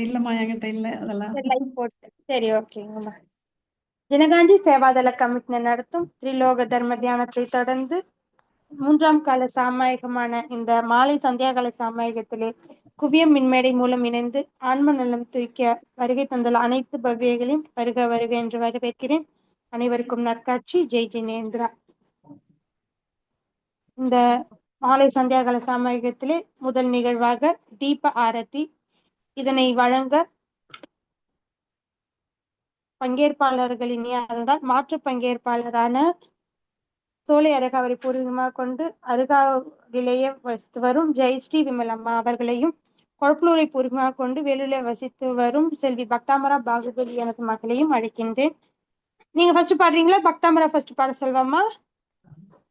அது இல்லம்மா என்கிட்ட இல்ல அதெல்லாம். போட்டு. சரி ஓகேங்கம்மா ஜனகாந்தி சேவாதள கமிட்டினர் நடத்தும். திரிலோக தர்ம தியானத்தை தொடர்ந்து மூன்றாம் கால சாமாயகமான இந்த மாலை சந்தியாகால சாமாயகத்திலே குவியம் மின்மேடை மூலம் இணைந்து ஆன்ம நலம் தூய்க்க வருகை தந்துள்ள அனைத்து பவ்யங்களையும் வருக வருக என்று வரவேற்கிறேன். அனைவருக்கும் நற்காட்சி. ஜெய் ஜினேந்திரா. இந்த மாலை சந்தியாகால சாமாயகத்திலே முதல் நிகழ்வாக தீப ஆரத்தி இதனை வழங்க பங்கேற்பாளர்களின் இருந்தால் மாற்று பங்கேற்பாளரான சோலை அருகாவரை பூர்வீகமாக கொண்டு அருகாவிலேயே வசித்து வரும் ஜெயஸ்ரீ விமலம்மா அவர்களையும் கொழப்பலூரை பூர்வீகமாக கொண்டு வேலூரில் வசித்து வரும் செல்வி பக்தாமரா பாகுபலி எனது மகளையும் அழைக்கின்றேன். நீங்க ஃபர்ஸ்ட் பாடுறீங்களா? பக்தாமரா ஃபர்ஸ்ட் பாட சொல்வாமா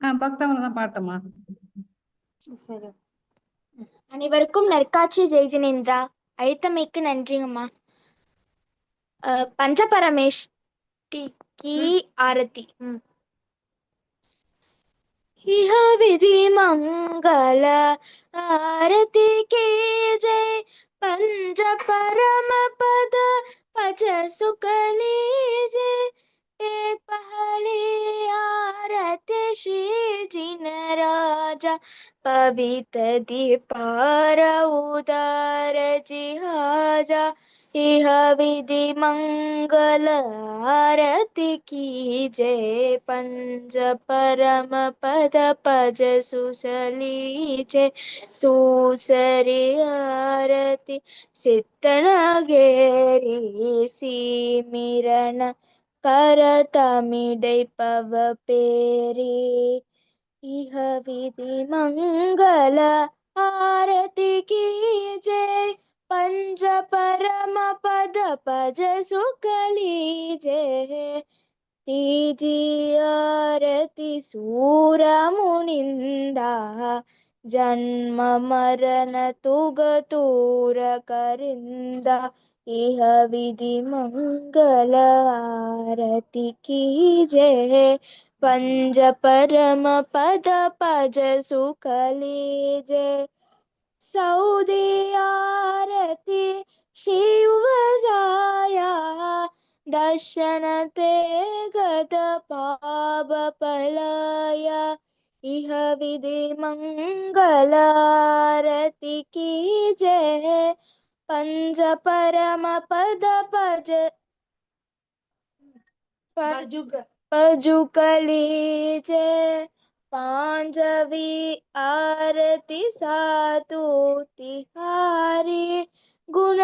ஆஹ் பக்தவனை தான் பாட்டம்மா. சரி. அனைவருக்கும் நற்காட்சி ஜெய்ஜினேந்திரா அழைத்தமைக்கு நன்றிங்கம்மா. பஞ்சபரமேஷ்டிக்கு ஆரத்தி. விதி மங்கள ஆரதி கே ஜெய். பஞ்ச பரம பத பஜ சுகலி ஜெய். एक पहली आरती श्री जिन राजा, पवित दीपार उदार जिहाजा। इह विधि मंगल आरती की जय। पंज परम पद पज सुसली जय। तूसरी आरती सिद्धन गेरी सी मिरण கரதமிடைப்பவ பேரே இஹ விதி மங்கள ஆரதி கீ ஜெய். பஞ்ச பரம பத பஜ சுகலீஜே தீஜி ஆரதி சூர முனிந்தா ஜன்ம மரண துகதூர கரிந்தா इह विधि मंगल आरती की जय। पंज परम पद पज सुख लीजे। सऊदी आरती शिव जाया। दर्शन ते गद पाप पलाया। इह विधि मंगल आरती की जय। पंज परम पद पज। प- पजुकली जय पांजवी आरती सातु तिहारी। गुण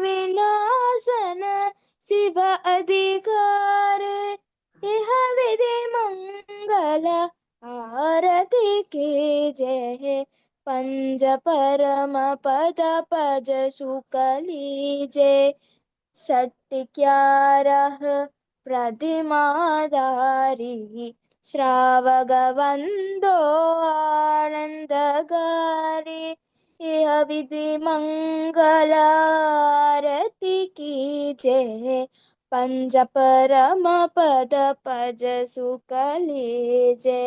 विनाशन शिव अधिकार। इह विधि मंगल आरती की जय। पंज परम पद पज सुकलीजे सट्टिक्यारः प्रतिमाधारी श्रावगवन्दो आनन्दगारी इह विधिमङ्गलारति कीजे पंज परम पद पज सुकलीजे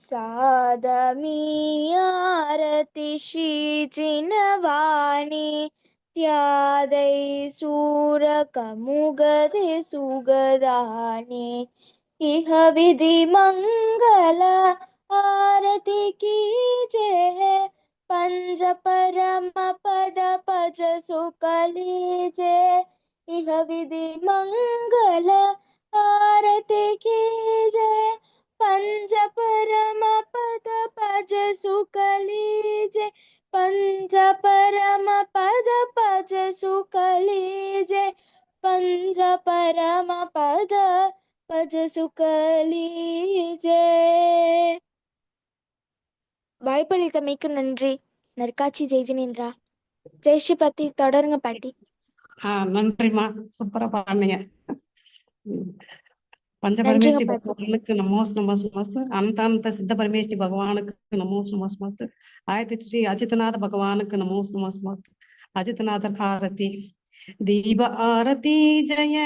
सादमीयारतिशीचिनवाणी त्यादै सूरकमुगधे सुगदानि। इह विधिमङ्गल आरति कीजे पञ्ज परमपदपज सुकलीजे इह विधिमङ्गल आरति कीजे பஞ்ச பரம பத பஜ சுகலீஜே. பஞ்ச பரம பத பஜ சுகலீஜே. பஞ்ச பரம பத பஜ சுகலீஜே. வாய்ப்பளித்தமைக்கு நன்றி. நற்காட்சி ஜெய் ஜினேந்திரா. ஜெய்ஷி பத்தி தொடருங்க பாட்டி. நன்றிமா சூப்பரா பாடுங்க பஞ்சபரமேஷ்டி நன்றிங்க பாட்டி. பகவானுக்கு நமோஸ் நமஸ் நமஸ்து அனந்தானந்த சித்த பரமேஷ்டி பகவானுக்கு நமோஸ் நமஸ் நமஸ்து ஆயத்தி ஸ்ரீ அஜித்நாத பகவானுக்கு நமோஸ் நமஸ் நமஸ்து அஜித்நாதர் ஆரதி தீப ஆரதி ஜய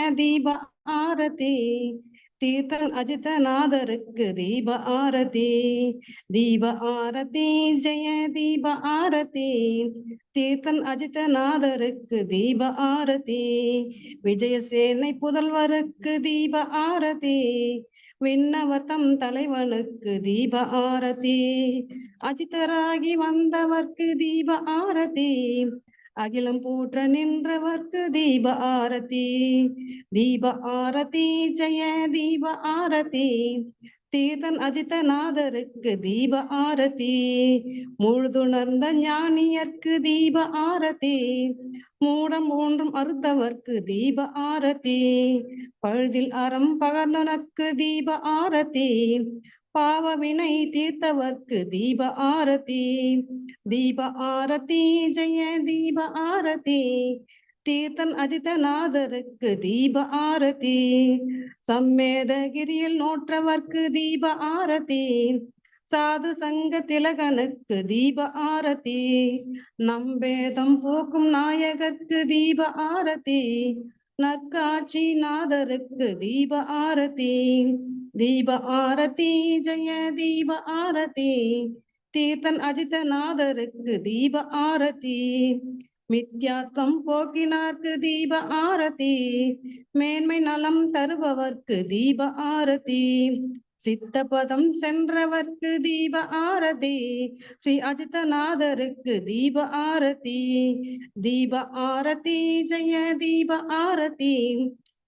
தீர்த்தன் அஜித தீர்த்தன் அஜிதநாதருக்கு தீப ஆரதி. தீப ஆரதி ஜெய தீப ஆரதி. தீர்த்தன் அஜிதநாதருக்கு தீப ஆரதி. விஜயசேனை புதல்வருக்கு தீப ஆரதி. விண்ணவர் தம் தலைவனுக்கு தீப ஆரதி. அஜிதராகி வந்தவர்க்கு தீப ஆரதி. அகிலம் போற்ற நின்றவர்க்கு தீப ஆரதி தீப ஆரதி ஜெய தீப ஆரதி தீர்த்தன் அஜிதநாதருக்கு தீப ஆரதி முழுதுணர்ந்த ஞானியர்க்கு தீப ஆரதி மூடம் ஒன்றும் அறுத்தவர்க்கு தீப ஆரதி பழுதில் அறம் பகர்ந்தனக்கு தீப ஆரதி பாவவினை தீர்த்தவர்க்கு தீப ஆரதி தீப ஆரதி ஜெய தீப ஆரதி தீர்த்தன் அஜிதநாதருக்கு தீப ஆரதி சம்மேதகிரியில் நோற்றவர்க்கு தீப ஆரதி சாது சங்க திலகனுக்கு தீப ஆரதி நம்பேதம் போக்கும் நாயகர்க்கு தீப ஆரதி நற்காட்சி நாதருக்கு தீப ஆரதி தீப ஆரதி ஜெய தீப ஆரதி தீர்த்தன் அஜித நாதருக்கு தீப ஆரதி மித்யாத்வம் போக்கினார்க்கு தீப ஆரதி மேன்மை நலம் தருபவர்க்கு தீப ஆரதி சித்தபதம் சென்றவர்க்கு தீப ஆரதி. ஸ்ரீ அஜிதநாதருக்கு தீப ஆரதி. தீப ஆரதி ஜெய தீப ஆரதி.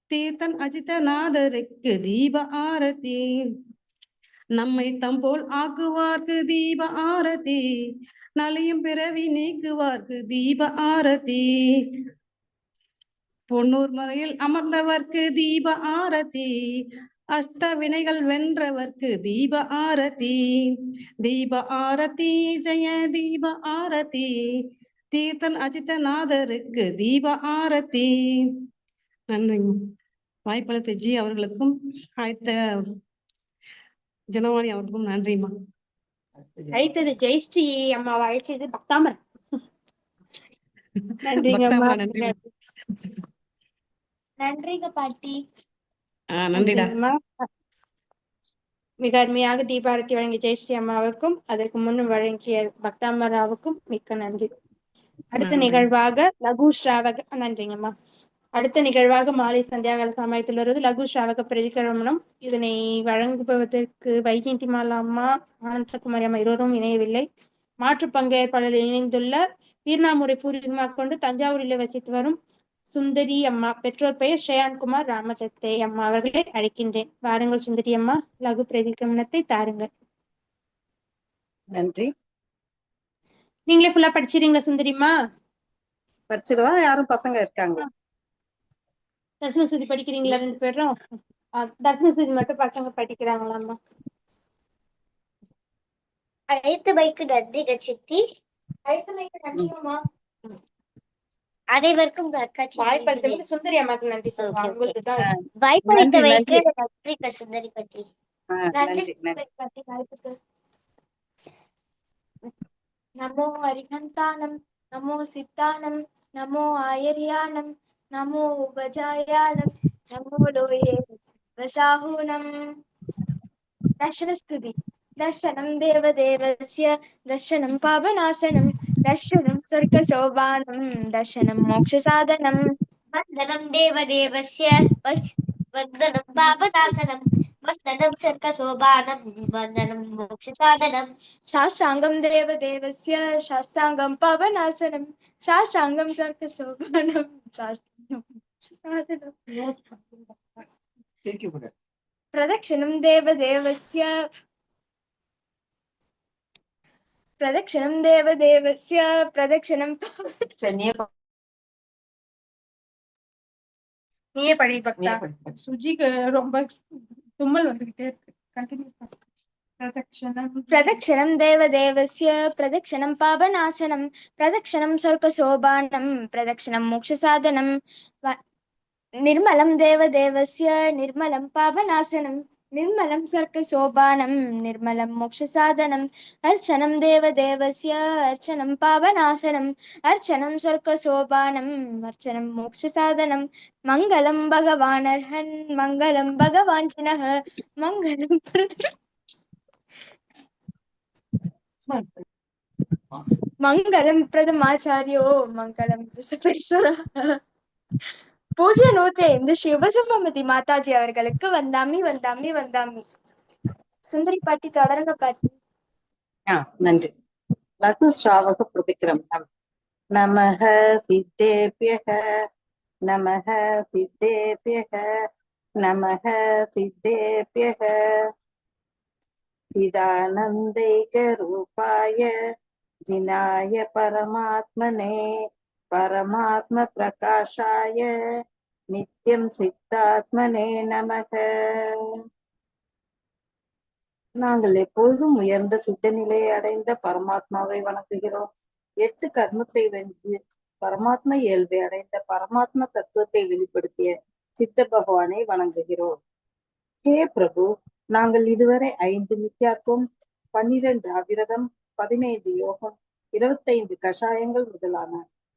தீர்த்தன் அஜிதநாதருக்கு தீப ஆரதி. நம்மை தம்போல் ஆக்குவார்க்கு தீப ஆரதி. நலியும் பிறவி நீக்குவார்க்கு தீப ஆரதி. பொன்னூர் முறையில் அமர்ந்தவர்க்கு தீப ஆரதி. அஷ்ட வினைகள் வென்றவர்க்கு தீப ஆரதி தீப ஆரதி ஜெய தீப ஆரதி தீர்த்தன் அஜிதநாதருக்கு தீப ஆரதி நன்றிங்க. வாய்ப்பளித்த ஜி அவர்களுக்கும் அழைத்த ஜனவாணி அவர்களுக்கும் நன்றிம்மா. அழைத்தது ஜெயஸ்ரீ அம்மாவை அழைச்சது பக்தாமர் நன்றிங்க அம்மா பாட்டி. நன்றிடா. மிக அருமையாக தீபாரதி வழங்கிய ஜெயஸ்ரீ அம்மாவுக்கும் அதற்கு முன்னும் வழங்கிய பக்தாமராவுக்கும் மிக்க நன்றி. அடுத்த. நிகழ்வாக லகு ஸ்ராவக நன்றிங்கம்மா அடுத்த நிகழ்வாக மாலை சந்தியாகால சமயத்தில் வருவது லகு ஸ்ராவக பிரதிகிரமணம் இதனை வழங்குபவதற்கு வைஜெயந்தி மாலா அம்மா ஆனந்தகுமாரி அம்மா இருவரும் இணையவில்லை. மாற்று பங்கேற்பாளர்கள் இணைந்துள்ள வீர்ணாமுறை பூர்வீகமாக கொண்டு தஞ்சாவூரில் வசித்து வரும் சுந்தரி அம்மா பெற்றோர் பெயர் ஸ்ரேயான்குமார் ராமதத்தை அம்மா அவர்களை அழைக்கின்றேன். வாருங்கள் சுந்தரி அம்மா லகு பிரதிகிரமணத்தை தாருங்கள். நன்றி. நீங்களே ஃபுல்லா படிச்சிருங்களா சுந்தரிம்மா படிச்சிருவா யாரும் பசங்க இருக்காங்க தர்ஷன சுதி படிக்கிறீங்களா ரெண்டு பேரும்? ஆ, தர்ஷன சுதி மட்டும் பசங்க படிக்கிறாங்களாம்மா அழைத்தமைக்கு நன்றிங்க சித்தி அழைத்தமைக்கு நன்றிங்கம்மா அனைவருக்கும் உங்க அக்காச்சி வாய்ப்பளித்தமைக்கு சுந்தரி அம்மாக்கு நன்றி சொல்லுவாங்க பற்றி நமோ அரிகந்தானம் நமோ சித்தானம் நமோ ஆயரியானம் நமோ உபஜாயானம் நமோ லோயே வசாகுணம் தர்ஷனஸ்துதி. தர்ஷனம் தேவதேவஸ்ய தர்ஷனம் பாபநாசனம். दर्शनं स्वर्गशोभानं दर्शनं मोक्षसाधनं वन्दनं देवदेवस्य व- वन्दनं पावनासनं वन्दनं स्वर्गशोभानं वन्दनं मोक्षसाधनं साष्टाङ्गं देवदेवस्य साष्टाङ्गं पावनासनं साष्टाङ्गं स्वर्गशोभानं साष्टाङ्गं मोक्षसाधनं प्रदक्षिणं देवदेवस्य பிரதక్షిణం தேவ தேவஸ்ய பிரதక్షిణம் நீயே நீயே படி பக்தா. சுஜிக்கு ரொம்ப தும்மல் வந்துகிட்டே இருக்கு. கண்டினியூ பிரதక్షిణం தேவதேவசிய பிரதక్షిణం பாபநாசனம் பிரதక్షిణం சொர்க்க சோபானம் பிரதక్షిణம் மோட்ச சாதனம் நிர்மலம் தேவதேவசிய நிர்மலம் பாபநாசனம். निर्मलं सर्गशोभानं निर्मलं मोक्षसाधनम् अर्चनं देवदेवस्य अर्चनं पावनाशनम् अर्चनं सर्गशोभानम् अर्चनं मोक्षसाधनं मङ्गलं भगवानर्हन् मङ्गलं भगवाञ्छिनः मङ्गलं मङ्गलं प्रदमाचार्यो मङ्गलं वृषभेश्वरः பூஜ்ய நூத்தி ஐந்து சிவசம்பமதி மாதாஜி அவர்களுக்கு வந்தாமி வந்தாமி வந்தாமி. சுந்தரி பாட்டி தொடருங்க பாட்டி. நன்றி. லகு ஸ்ராவக பிரதிக்கிரமணம் நமக சித்தேபியக நமக சித்தேபியக நமக சித்தேபியக. சிதானந்தைக ரூபாய ஜினாய பரமாத்மனே. பரமாத்ம பிரகாஷாய நித்யம் சித்தாத்மனே நமக நாங்கள் எப்பொழுதும் உயர்ந்த சித்த நிலையை அடைந்த பரமாத்மாவை வணங்குகிறோம். எட்டு கர்மத்தை வென்று பரமாத்ம இயல்பை அடைந்த பரமாத்ம தத்துவத்தை வெளிப்படுத்திய சித்த பகவானை வணங்குகிறோம். ஹே பிரபு நாங்கள் இதுவரை ஐந்து மித்யாத்துவம் பன்னிரண்டு அவிரதம் பதினைந்து யோகம் இருபத்தைந்து கஷாயங்கள் முதலான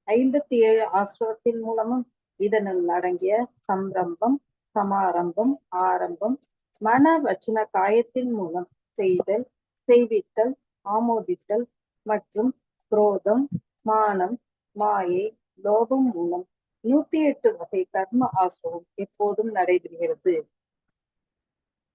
ஐம்பத்தி ஏழு ஆசிரமத்தின் மூலமும் இதனுள் அடங்கிய சம்ரம்பம் சமாரம்பம் ஆரம்பம் மன வச்சன காயத்தின் மூலம் செய்தல் செய்வித்தல் ஆமோதித்தல் மற்றும் குரோதம் மானம் மாயை லோபம் மூலம் நூத்தி எட்டு வகை கர்ம ஆசிரமம் எப்போதும் நடைபெறுகிறது.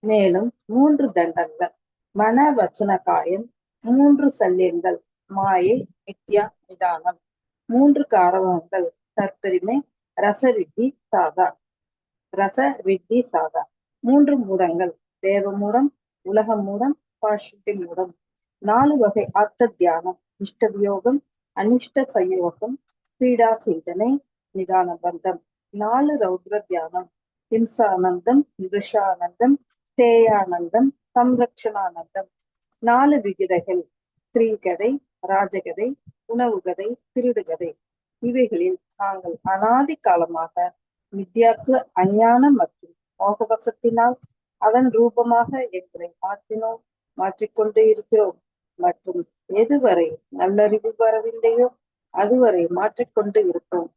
மேலும் மூன்று தண்டங்கள் மன வச்சன காயம் மூன்று சல்யங்கள் மாயை நித்யா நிதானம். மூன்று காரவங்கள் தற்பெருமை ரசரித்தி சாதா. ரச ரித்தி சாதா. மூன்று மூடங்கள். தேவ மூடம் உலக மூடம் பாஷிட்டி மூடம். நாலு வகை ஆர்த்த தியானம். இஷ்ட வியோகம் அனிஷ்ட சயோகம் பீடா சிந்தனை நிதான பந்தம். நாலு ரௌத்ர தியானம். ஹிம்சானந்தம் நிருஷானந்தம் தேயானந்தம் சம்ரக்ஷணானந்தம். நாலு விகிதைகள். ஸ்திரீகதை ராஜகதை உணவு கதை திருடுகதை. இவைகளில் நாங்கள் அனாதி காலமாக வித்யாத்துவ அஞ்ஞானம் மற்றும் மோகவசத்தினால் அதன் ரூபமாக எங்களை மாற்றினோம் மாற்றிக்கொண்டே இருக்கிறோம். மற்றும் எதுவரை நல்லறிவு வரவில்லையோ அதுவரை மாற்றிக்கொண்டு இருப்போம்.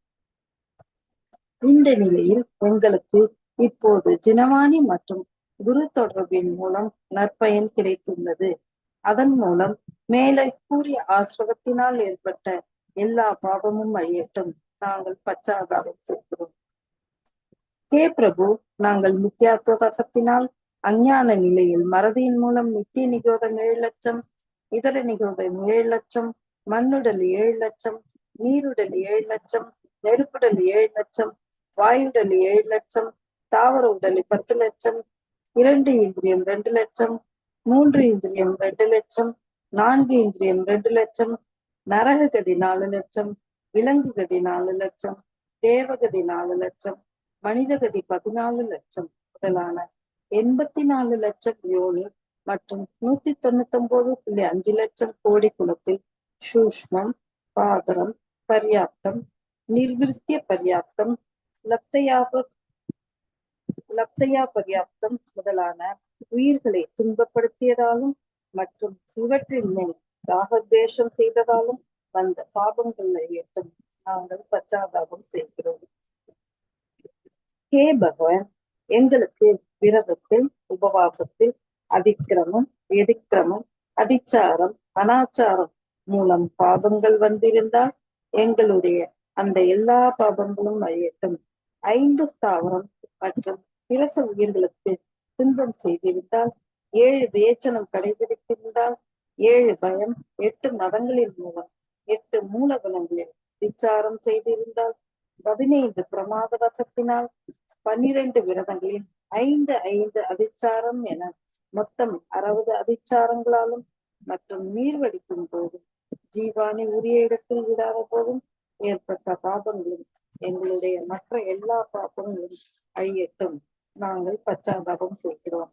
இந்த நிலையில் எங்களுக்கு இப்போது ஜினவாணி மற்றும் குரு தொடர்பின் மூலம் நற்பயன் கிடைத்துள்ளது. அதன் மூலம் மேலே கூறிய ஆசிரமத்தினால் ஏற்பட்ட எல்லா பாவமும் அழியட்டும். நாங்கள் பச்சாதாபம் செய்கிறோம். தே பிரபு நாங்கள் மித்யாத்துவதத்தினால் அஞ்ஞான நிலையில் மறதியின் மூலம் நித்திய நிகோதம் ஏழு லட்சம் இதர நிகோதம் ஏழு லட்சம் மண்ணுடல் ஏழு லட்சம் நீருடல் ஏழு லட்சம் நெருப்புடல் ஏழு லட்சம் வாயுடல் ஏழு லட்சம் தாவர உடல் பத்து லட்சம் இரண்டு இந்திரியம் ரெண்டு லட்சம் மூன்று இந்திரியம் ரெண்டு லட்சம் நான்கு இந்திரியம் ரெண்டு லட்சம். நரக கதி நாலு லட்சம். விலங்கு கதி நாலு லட்சம். தேவகதி நாலு லட்சம். மனித கதி பதினாலு லட்சம். முதலான எண்பத்தி நாலு லட்சம் யோனி மற்றும் நூத்தி தொண்ணூத்தி ஒன்பது புள்ளி அஞ்சு லட்சம் கோடி குலத்தில் சூஷ்மம் பாதரம் பர்யாப்தம் நிர்விருத்திய பர்யாப்தம் லப்தயாப லப்தயா பர்யாப்தம் முதலான உயிர்களை துன்பப்படுத்தியதாலும் மற்றும் இவற்றின் மேல் ராகத்வேஷம் செய்ததாலும் வந்த பாபங்களை ஏற்றும் நாங்கள் பச்சாதாபம் செய்கிறோம். ஹே பகவான் எங்களுக்கு விரதத்தில் உபவாசத்தில் அதிக்கிரமம் எதிக்கிரமம் அதிச்சாரம் அனாச்சாரம் மூலம் பாபங்கள் வந்திருந்தால் எங்களுடைய அந்த எல்லா பாபங்களும் அழியட்டும் ஐந்து ஸ்தாவரம் மற்றும் இரச உயிர்களுக்கு துன்பம் செய்திருந்தால் ஏழு வேச்சனம் கடைபிடித்திருந்தால் ஏழு பயம் எட்டு மதங்களின் மூலம் எட்டு மூலகுணங்களில் விசாரம் செய்திருந்தால் பதினைந்து பிரமாத வசத்தினால் பன்னிரண்டு விரதங்களில் ஐந்து ஐந்து அதிச்சாரம் என மொத்தம் அறுபது அதிச்சாரங்களாலும் மற்றும் நீர் வடிக்கும் போதும் ஜீவானி உரிய இடத்தில் விடாத போதும் ஏற்பட்ட பாபங்களும் எங்களுடைய மற்ற எல்லா பாபங்களும் அழியட்டும் நாங்கள் பச்சாதாபம் செய்கிறோம்.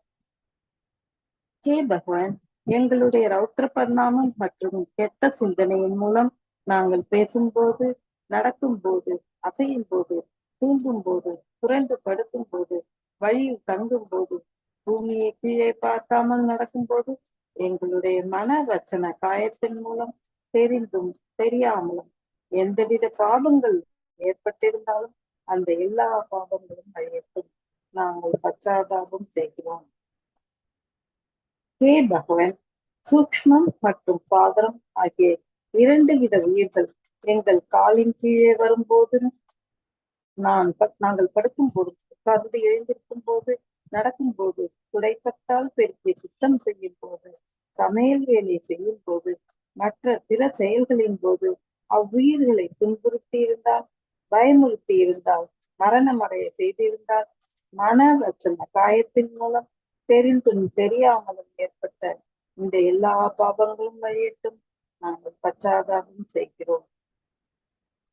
ஹே பகவான் எங்களுடைய ரௌத்ர பரிணாமம் மற்றும் கெட்ட சிந்தனையின் மூலம் நாங்கள் பேசும்போது நடக்கும் போது அசையும் போது தூங்கும் போது புரண்டு படுக்கும் போது வழியில் தங்கும் போது பூமியை கீழே பார்க்காமல் நடக்கும் போது எங்களுடைய மன வச்சன காயத்தின் மூலம் தெரிந்தும் தெரியாமலும் எந்தவித பாவங்கள் ஏற்பட்டிருந்தாலும் அந்த எல்லா பாவங்களும் அழியட்டும் நாங்கள் பச்சாதாபம் செய்கிறோம். ஹே பகவன் சூக்ஷ்மம் மற்றும் பாதரம் ஆகிய இரண்டு வித உயிர்கள் எங்கள் காலின் கீழே வரும்போது நான் நாங்கள் படுக்கும் போது உட்கார்ந்து எழுந்திருக்கும் போது நடக்கும் போது துடைப்பட்டால் பெருக்கி சுத்தம் செய்யும் போது சமையல் வேலை செய்யும் போது மற்ற பிற செயல்களின் போது அவ்வுயிர்களை துன்புறுத்தி இருந்தால் பயமுறுத்தி இருந்தால் மரணமடைய செய்திருந்தால் மன வச்சன காயத்தின் மூலம் தெரிந்தும் தெரியாமலும் ஏற்பட்ட இந்த எல்லா பாவங்களும் வழியட்டும். நாங்கள் பச்சாதாபம் செய்கிறோம்.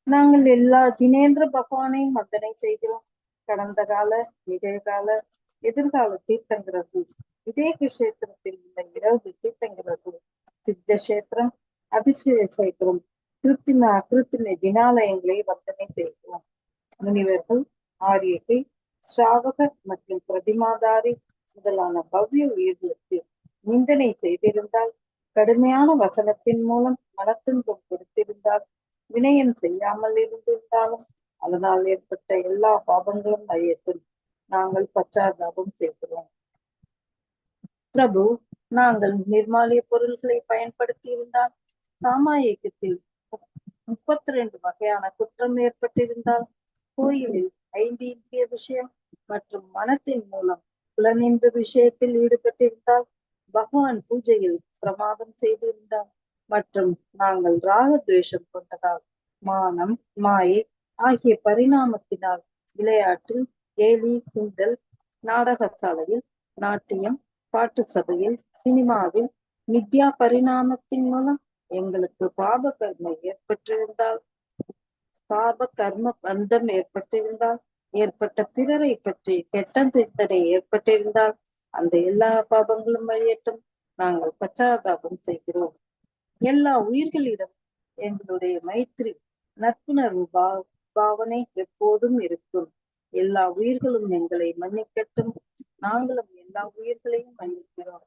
நாங்கள் எல்லா ஜினேந்திர பகவானையும் வந்தனை செய்கிறோம். கடந்த கால நிகழ்கால எதிர்கால தீர்த்தங்கிறது. இதே கஷேத்திரத்தில் உள்ள இருபது தீர்த்தங்கிறது. சித்த கஷேத்திரம் அதிசய கஷேத்திரம் கிருத்தின அகிருத்தின ஜினாலயங்களை வர்த்தனை செய்கிறோம். முனிவர்கள் ஆரியகை ஸ்ராவகர் மற்றும் பிரதிமாதாரி முதலான பவ்ய உயிர்களுக்கு நிந்தனை செய்திருந்தால் கடுமையான வசனத்தின் மூலம் மனத்துன்பம் கொடுத்திருந்தால் வினயம் செய்யாமல் இருந்திருந்தாலும் அதனால் ஏற்பட்ட எல்லா பாவங்களும் அழியட்டும் நாங்கள் பச்சாதாபம் செய்கிறோம். பிரபு நாங்கள் நிர்மாலிய பொருள்களை பயன்படுத்தி இருந்தால் சாமாயிகத்தில் முப்பத்தி ரெண்டு வகையான குற்றம் ஏற்பட்டிருந்தால் கோயிலில் ஐந்து இந்திய விஷயம் மற்றும் மனத்தின் மூலம் புலனின்ப விஷயத்தில் ஈடுபட்டிருந்தால் பகவான் பூஜையில் பிரமாதம் செய்திருந்தார். மற்றும் நாங்கள் ராகத்வேஷம் கொண்டதால் மானம் மாயை ஆகிய பரிணாமத்தினால் விளையாட்டில் ஏலி கிண்டல் நாடகசாலையில் நாட்டியம் பாட்டு சபையில் சினிமாவில் மித்யா பரிணாமத்தின் மூலம் எங்களுக்கு பாப கர்ம ஏற்பட்டிருந்தால் பாப கர்ம பந்தம் ஏற்பட்டிருந்தால் ஏற்பட்ட பிறரை பற்றி கெட்ட சிந்தனை ஏற்பட்டிருந்தால் அந்த எல்லா பாபங்களும் வழியட்டும் நாங்கள் பச்சாதாபம் செய்கிறோம். எல்லா உயிர்களிடம் எங்களுடைய மைத்ரி நட்புணர்வு பா பாவனை எப்போதும் இருக்கும். எல்லா உயிர்களும் எங்களை மன்னிக்கட்டும். நாங்களும் எல்லா உயிர்களையும் மன்னிக்கிறோம்.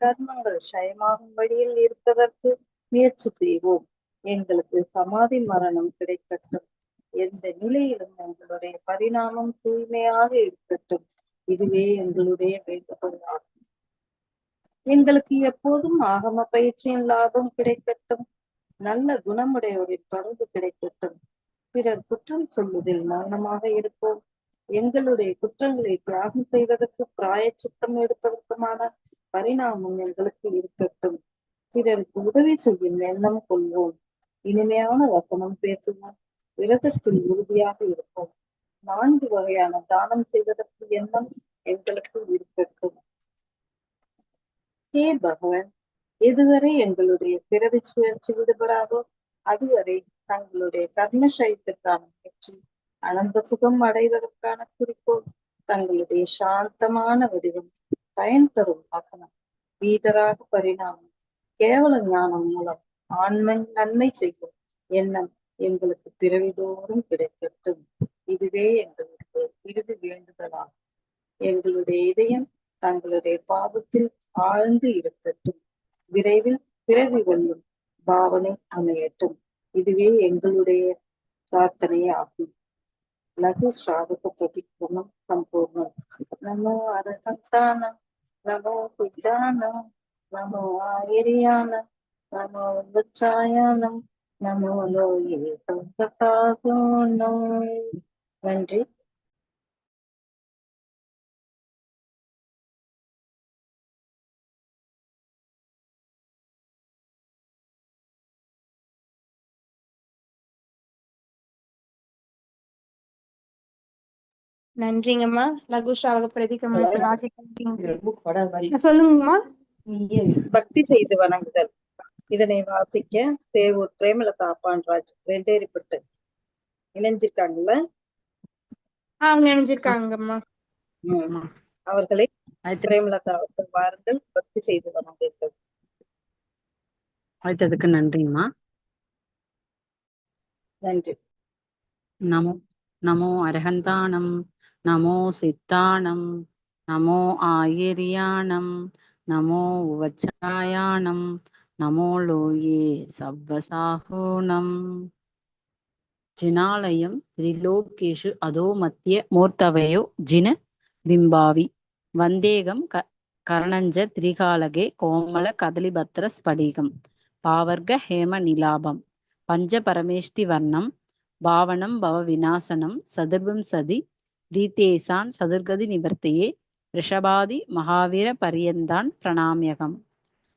கர்மங்கள் க்ஷயமாகும் வழியில் இருப்பதற்கு முயற்சி செய்வோம். எங்களுக்கு சமாதி மரணம் கிடைக்கட்டும். எந்த நிலையிலும் எங்களுடைய பரிணாமம் தூய்மையாக இருக்கட்டும். இதுவே எங்களுடைய வேண்டுகோளாகும். எங்களுக்கு எப்போதும் ஆகம பயிற்சியின் லாபம் கிடைக்கட்டும். நல்ல குணமுடையோரின் தொடர்பு கிடைக்கட்டும். பிறர் குற்றம் சொல்வதில் மௌனமாக இருப்போம். எங்களுடைய குற்றங்களை தியாகம் செய்வதற்கு பிராயச்சித்தம் எடுப்பதற்குமான பரிணாமம் எங்களுக்கு இருக்கட்டும். பிறருக்கு உதவி செய்யும் எண்ணம் கொள்வோம். இனிமையான வசனம் பேசுவோம். விரதத்தில் உறுதியாக இருப்போம். நான்கு வகையான தானம் செய்வதற்கு எண்ணம் எங்களுக்கு இருக்கட்டும். ஹே பகவான் எதுவரை எங்களுடைய பிறவி சுழற்சி விடுபடாதோ அதுவரை தங்களுடைய கர்மசயத்திற்கான முயற்சி அனந்த சுகம் அடைவதற்கான குறிக்கோள் தங்களுடைய சாந்தமான வடிவம் பயன் தரும் வாகனம் வீதராக பரிணாமம் கேவல ஞானம் மூலம் ஆண்மை நன்மை செய்யும் எண்ணம் எங்களுக்கு பிறவிதோறும் கிடைக்கட்டும். இதுவே எங்களுக்கு இறுதி வேண்டுதலாகும். எங்களுடைய இதயம் தங்களுடைய பாவத்தில் ஆழ்ந்து இருக்கட்டும். விரைவில் பிறவி கொள்ளும் பாவனை அமையட்டும். இதுவே எங்களுடைய பிரார்த்தனையாகும். லகு ஸ்ராவக பிரதிபூர்ணம் சம்பூர்ணம். நமோ அரகத்தான நமோ புத்தானம் நமோ ஆயிரியானம் நமோ உச்சாயானம் நமோ லோயே சங்கதாகுணம் நன்றி நன்றிங்கம்மா. லகு ஸ்ராவக பிரதிக்கிரமத்தை வாசிக்கிறீங்க புக் படம் சொல்லுங்கம்மா. பக்தி செய்து வணங்குதல். இதனை வாசிக்க தேவூர் பிரேமலதா பாண்ராஜ் ரெண்டேரிப்பட்டு இணைஞ்சிருக்காங்கல்ல? ஆ நினைஞ்சிருக்காங்கம்மா ம். அவர்களை பிரேமலதா அவர்கள் வாருங்கள் பக்தி செய்து வணங்குங்கள். அழைத்ததுக்கு நன்றிம்மா. நன்றி. நமோ நமோ அரகந்தானம் நமோ சித்தானம் நமோ ஆயிரியாணம் நமோ உவச்சாயாணம் நமோ லோயே சவ்வசாகூணம் ஜினாலயம் திரிலோகேஷு அதோ மத்திய மூர்த்தவயோ ஜின பிம்பாவி. வந்தேகம் க கரணஞ்ச திரிகாலகே கோமல கதலிபத்திர ஸ்படிகம். பாவர்க ஹேம நிலாபம். பஞ்ச பரமேஷ்டி வர்ணம். பாவனம் பவ விநாசனம். சதுர்பம் சதி. தீதேசான் சதுர்கதி நிவர்த்தையே. ரிஷபாதி மகாவீர பரியந்தான் பிரணாமியகம்.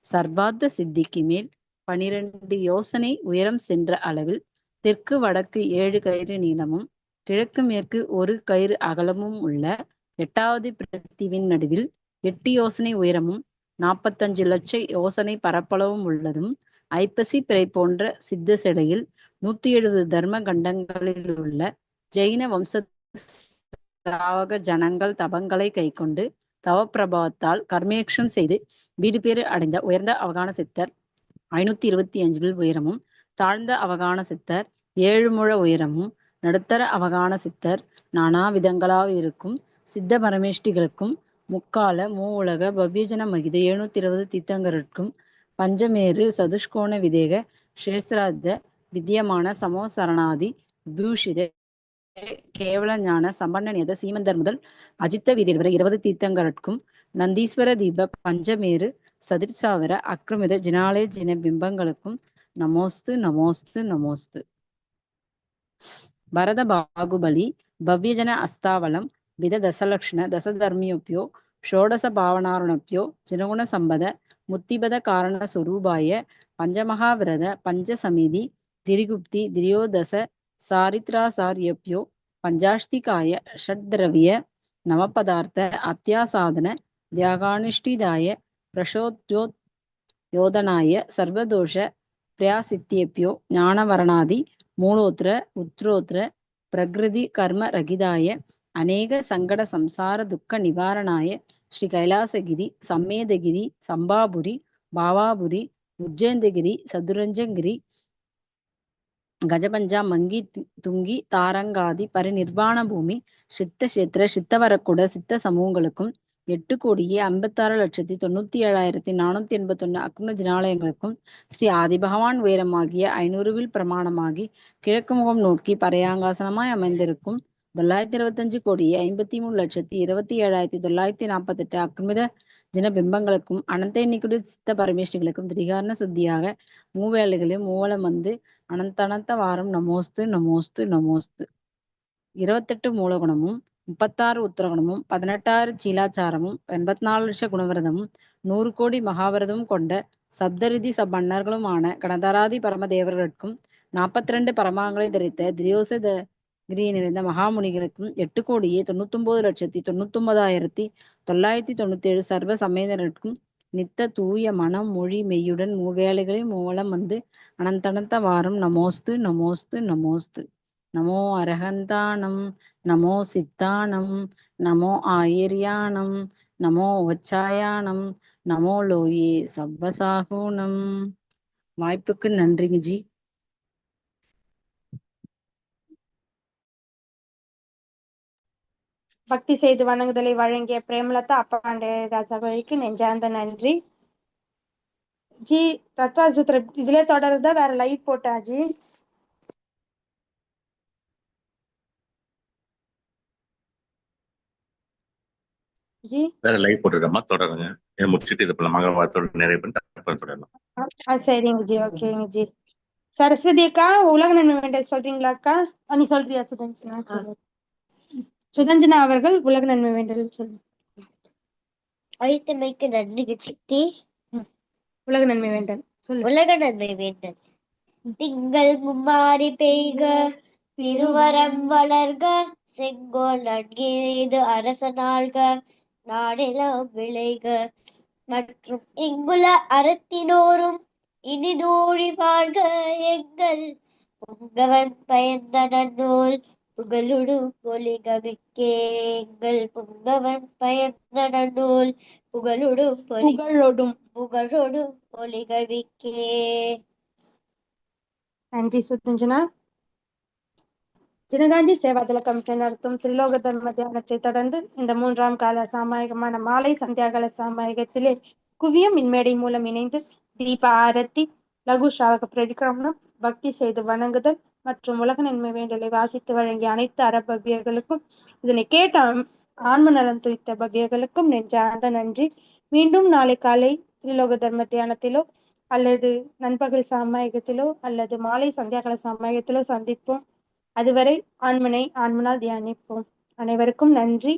சர்வார்த்த சித்திக்கு மேல் பனிரெண்டு யோசனை உயரம் சென்ற அளவில் தெற்கு வடக்கு ஏழு கயிறு நீளமும் கிழக்கு மேற்கு ஒரு கயிறு அகலமும் உள்ள எட்டாவது பிரதிவின் நடுவில் எட்டு யோசனை உயரமும் நாற்பத்தஞ்சு லட்ச யோசனை பரப்பளவும் உள்ளதும் ஐப்பசி பிறை போன்ற சித்த சிலையில் நூத்தி எழுபது தர்ம கண்டங்களில் உள்ள ஜெயின வம்ச திராவக ஜனங்கள் தபங்களை கைக்கொண்டு தவப்பிரபாவத்தால் கர்மேக்ஷம் செய்து வீடு பேறு அடைந்த உயர்ந்த அவகான சித்தர் ஐநூத்தி இருபத்தி அஞ்சில் உயரமும் தாழ்ந்த அவகான சித்தர் ஏழு முழ உயரமும் நடுத்தர அவகான சித்தர் நானா விதங்களாக இருக்கும். சித்த பரமேஷ்டிகளுக்கும் முக்கால மூ உலக பவ்யஜன மகித எழுநூத்தி இருபது தீர்த்தங்கருக்கும் பஞ்சமேரு சதுஷ்கோண விதேக ஸ்ரேஸ்திராத்த வித்தியமான சமோ சரணாதி கேவல ஞான சீமந்தர் முதல் அஜித்த வீதியில் வரை இருபது தீர்த்தங்களுக்கும் நந்தீஸ்வர தீப பஞ்சமேரு சதிர்சாவர அக்ரமித ஜினாலய ஜின பிம்பங்களுக்கும் நமோஸ்து நமோஸ்து நமோஸ்து. பரத பாகுபலி பவ்யஜன அஸ்தாவலம் வித தசலக்ஷண தசதர்மியோப்பியோ ஷோடச பாவனாருணப்பியோ ஜனகுண சம்பத முத்திபத காரண சுரூபாய பஞ்சமகாவிரத பஞ்ச சமிதி திரிகுப்தி திரியோதச சாரித்ராசாரியப்பியோ பஞ்சாஷ்டிகாய ஷட்திரவிய நவபதார்த்த அத்தியாசாதன தியாகானுஷ்டிதாய பிரசோத்யோ யோதனாய சர்வதோஷ பிரயாசித்தியப்பியோ ஞானவரணாதி மூலோத்திர உத்ரோத்திர பிரகிருதி கர்ம ரகிதாய அநேக சங்கட சம்சார துக்க நிவாரணாய ஸ்ரீ கைலாசகிரி சம்மேதகிரி சம்பாபுரி பாவாபுரி உஜ்ஜேந்தகிரி சதுரஞ்சங்கிரி கஜபஞ்சா மங்கி தி- துங்கி தாரங்காதி பரிநிர்வாண பூமி சித்த கஷேத்திர சித்தவரக்குட சித்த சமூகங்களுக்கும் எட்டு கோடியே ஐம்பத்தாறு லட்சத்தி தொண்ணூத்தி ஏழாயிரத்தி நானூத்தி எண்பத்தொன்னு அக்ம ஜினாலயங்களுக்கும் ஸ்ரீ ஆதிபகவான் உயரமாகிய ஐநூறுவில் பிரமாணமாகி கிழக்கு முகம் நோக்கி பரையாங்காசனமாய் அமைந்திருக்கும் தொள்ளாயிரத்தி இருபத்தஞ்சு கோடியே ஐம்பத்தி மூணு லட்சத்தி இருபத்தி ஏழாயிரத்தி தொள்ளாயிரத்தி நாற்பத்தெட்டு அக்மித ஜன பிம்பங்களுக்கும் அனந்த எண்ணிக்குடி சித்த பரமேஷ்டிகளுக்கும் திரிகாரண சுத்தியாக மூவேளைகளையும் மூவலம் வந்து அனந்தனத்த வாரம் நமோஸ்து நமோஸ்து நமோஸ்து. இருபத்தெட்டு மூலகுணமும் முப்பத்தாறு உத்தரகுணமும் பதினெட்டாறு சீலாச்சாரமும் எண்பத்தி நாலு லட்ச குணவிரதமும் நூறு கோடி மகாவிரதமும் கொண்ட சப்தரிதி சப்பன்னர்களுமான கணதராதி பரமதேவர்களுக்கும் நாற்பத்தி ரெண்டு பரமாங்களை தரித்த திரியோச த கிரியை நிறைந்த மகாமுனிகளுக்கும் எட்டு கோடியே தொண்ணூத்தொன்பது லட்சத்தி தொண்ணூத்தொன்பதாயிரத்தி தொள்ளாயிரத்தி தொண்ணூத்தி ஏழு சர்வ சமேதனருக்கும் நித்த தூய மனம் மொழி மெய்யுடன் மூவேளைகளை மூலம் வந்து அனந்தனந்த வாரம் நமோஸ்து நமோஸ்து நமோஸ்து. நமோ அரகந்தானம் நமோ சித்தானம் நமோ ஆயிர்யானம் நமோ உச்சாயானம் நமோ லோயே சவ்வசாகூனம் வாய்ப்புக்கு நன்றிங்க ஜி. பக்தி செய்து வணங்குதலை வழங்கிய பிரேமலதா அப்பாண்டே ராஜாவுக்கு நெஞ்சார்ந்த நன்றி. ஜி தத்வா சூத்திர இதுல தொடருதா வேற லைவ் போட்டா ஜி? ஜி? வேற லைவ் போட்டுருக்கோமா தொடருங்க. இதை முடிச்சுட்டு இது போல மக வார்த்தையோட நிறைவு பண்ணிட்டு அப்புறம் தொடரலாம். ஆ சரிங்க ஜி ஓகேங்க ஜி. சரஸ்வதி அக்கா உலக நன்மை வேண்டல் சொல்றீங்களா அக்கா? நீ சொல்றியா சொல்லு. சுதஞ்சனா அவர்கள் உலக நன்மை வேண்டல் சொல்லுங்க அழைத்தமைக்கு நன்றி சித்தி. உலக நன்மை வேண்டல் சொல்லு. உலக நன்மை வேண்டும் திங்கள் மும்மாறி பெய்க திருவரம் வளர்க செங்கோல் நன்கீது அரசனாள்க நாடெல்லாம் விளைக. மற்றும் இங்குல அறத்தினோரும் இனிதோழி வாழ்க எங்கள். புங்கவன் பயந்த நன்னூல் புகழுடும் பொலிகமிக்கே எங்கள் புங்கவன் பயந்த நன்னூல் புகழுடும். புகழோடும் புகழோடும் பொலிகமிக்கே நன்றி சுதஞ்சனா ஜனகாஞ்சி சேவாதள கமிட்டி நடத்தும் திரிலோக தர்ம தியானத்தை தொடர்ந்து இந்த மூன்றாம் கால சாமாயகமான மாலை சந்தியாகால சாமாயகத்திலே குவியம் மின்மேடை மூலம் இணைந்து தீப ஆரத்தி லகு ஷாவக பிரதிகிரமணம் பக்தி செய்து வணங்குதல் மற்றும் உலக நன்மை வேண்டலை வாசித்து வழங்கிய அனைத்து அரபபியர்களுக்கும் இதனை கேட்ட ஆம்- ஆன்ம நலம் துய்த்த பவியர்களுக்கும் நெஞ்சார்ந்த நன்றி. மீண்டும் நாளை காலை திரிலோக தர்ம தியானத்திலோ அல்லது நண்பகல் சாமாயகத்திலோ அல்லது மாலை சந்தியாகால சாமாயகத்திலோ சந்திப்போம். அதுவரை ஆண்மனை ஆண்மனால் தியானிப்போம். அனைவருக்கும் நன்றி.